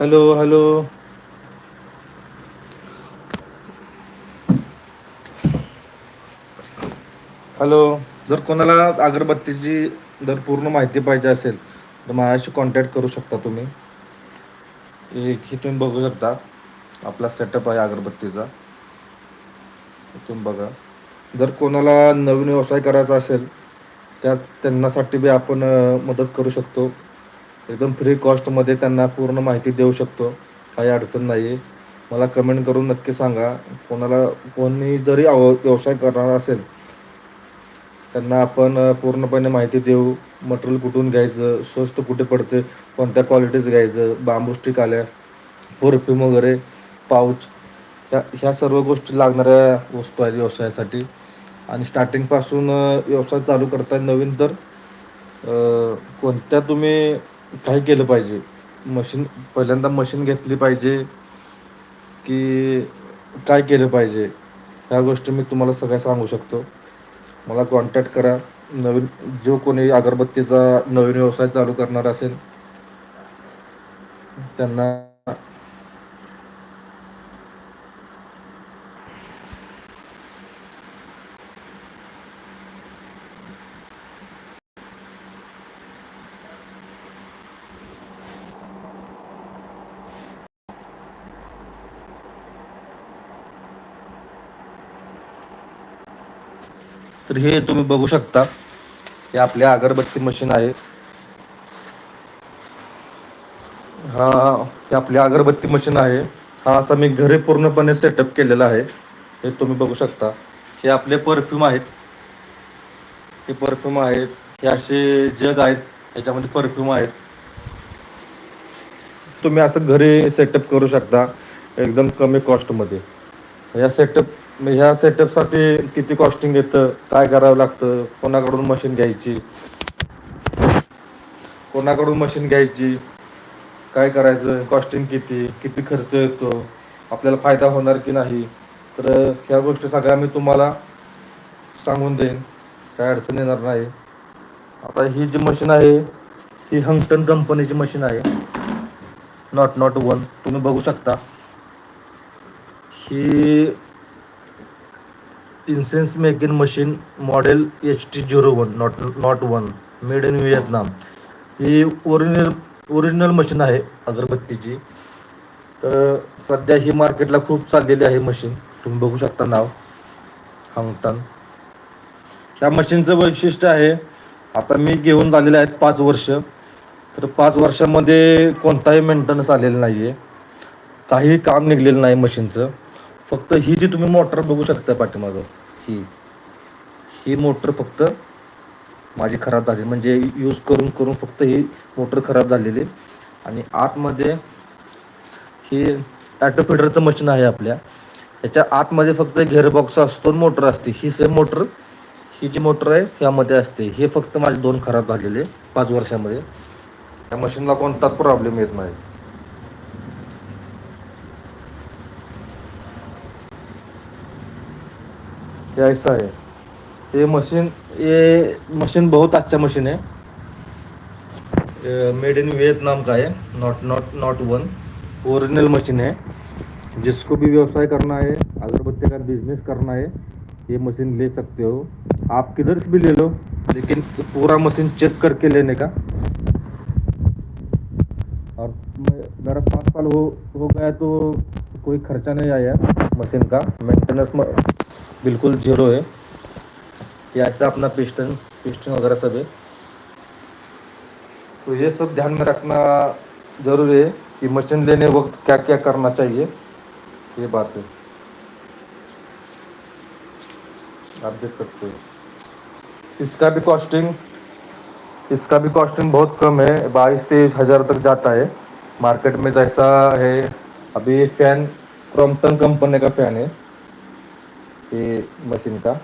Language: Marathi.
Hello hello. हॅलो. जर कोणाला अगरबत्तीची जर पूर्ण माहिती पाहिजे असेल तर माझ्याशी कॉन्टॅक्ट करू शकता तुम्ही. ही तुम्ही बघू शकता. आपला सेटअप आहे अगरबत्तीचा. इथून बघा. जर कोणाला नवीन व्यवसाय करायचा असेल त्या त्यांनासाठी बी आपण मदत करू शकतो. एकदम फ्री कॉस्टमध्ये त्यांना पूर्ण माहिती देऊ शकतो. काही अडचण नाही आहे मला कमेंट करून नक्की सांगा. कोणाला कोणी जरी व्यवसाय करणार असेल त्यांना आपण पूर्णपणे माहिती देऊ. मटेरियल कुठून घ्यायचं? स्वस्त कुठे पडते? कोणत्या क्वालिटीज घ्यायचं? बांबू स्टिक आल्या. परफ्यूम वगैरे पाऊच ह्या ह्या सर्व गोष्टी लागणाऱ्या वस्तू आहेत व्यवसायासाठी. आणि स्टार्टिंगपासून व्यवसाय चालू करताय नवीन तर कोणत्या तुम्ही काय केलं पाहिजे? मशीन पहिल्यांदा मशीन घेतली पाहिजे की काय केलं पाहिजे? ह्या गोष्टी मी तुम्हाला सगळ्या सांगू शकतो. मला कॉन्टॅक्ट करा. नवीन जो कोणी अगरबत्तीचा नवीन व्यवसाय चालू करणार असेल त्यांना तर हे तुम्ही बघू शकता. हे आपल्या अगरबत्ती मशीन आहे. हा हे आपली अगरबत्ती मशीन आहे. हा असा मी घरी पूर्णपणे सेटअप केलेला आहे. हे तुम्ही बघू शकता. हे आपले परफ्यूम आहेत. हे परफ्यूम आहेत. हे असे जग आहेत. ह्याच्यामध्ये परफ्यूम आहेत. तुम्ही असं घरी सेटअप करू शकता. एकदम कमी कॉस्टमध्ये या सेटअप ह्या सेटअपसाठी किती कॉस्टिंग येतं? काय करावं लागतं? कोणाकडून मशीन घ्यायची? कोणाकडून मशीन घ्यायची? काय करायचं? कॉस्टिंग किती? किती खर्च येतो? आपल्याला फायदा होणार की नाही? तर ह्या गोष्टी सगळ्या मी तुम्हाला सांगून देईन. काय अडचण येणार नाही. आता ही जी मशीन आहे ही हंगटन कंपनीची मशीन आहे. नॉट नॉट वन तुम्ही बघू शकता. ही incense making machine model H T zero one nought nought one made in Vietnam he original original machine आहे अगरबत्तीची. तर सध्या ही मार्केटला खूप चाललेली आहे मशीन तुम्ही बघू शकता नाव. हंगटन ह्या मशीनचं वैशिष्ट्य आहे आता मी घेऊन झालेले आहेत पाच वर्ष. तर पाच वर्षामध्ये कोणताही मेंटेनन्स आलेला नाही आहे काही काम निघलेलं नाही मशीनचं. फक्त ही जी तुम्ही मोटर बघू शकता पाठीमागं ही ही मोटर फक्त माझी खराब झाली. म्हणजे यूज करून करून फक्त ही मोटर खराब झालेली आणि आतमध्ये ही ॲटोफिडरचं मशीन आहे आपल्या. याच्या आतमध्ये फक्त घेअरबॉक्स असतो मोटर असते. ही सेम मोटर ही जी मोटर आहे ह्यामध्ये असते. हे फक्त माझे दोन खराब झालेले पाच वर्षामध्ये. त्या मशीनला कोणताच प्रॉब्लेम येत नाही. ये ऐसा है ये मशीन ये मशीन बहुत अच्छा मशीन है मेड इन वियतनाम का है nought nought nought one original machine है जिसको भी व्यवसाय करना है अगरबत्ती का बिजनेस करना है ये मशीन ले सकते हो. आप किधर से भी ले लो लेकिन पूरा मशीन चेक करके लेने का. और मेरा पाँच साल हो हो गया तो कोई खर्चा नहीं आया मशीन का. मेंटेनेंस बिल्कुल ज़ीरो है। ये ऐसा अपना पिस्टन पिस्टन वगैरह सब है। तो ये सब ध्यान में रखना ज़रूरी है कि मशीन लेने वक्त क्या क्या करना चाहिए, ये बात है। आप देख सकते हो। इसका भी कॉस्टिंग इसका भी कॉस्टिंग बहुत कम है। बाईस तेईस हज़ार तक जाता है। मार्केट में जैसा है, अभी फ़ैन क्रॉम्पटन कंपनी का फ़ैन है। ये मशीन का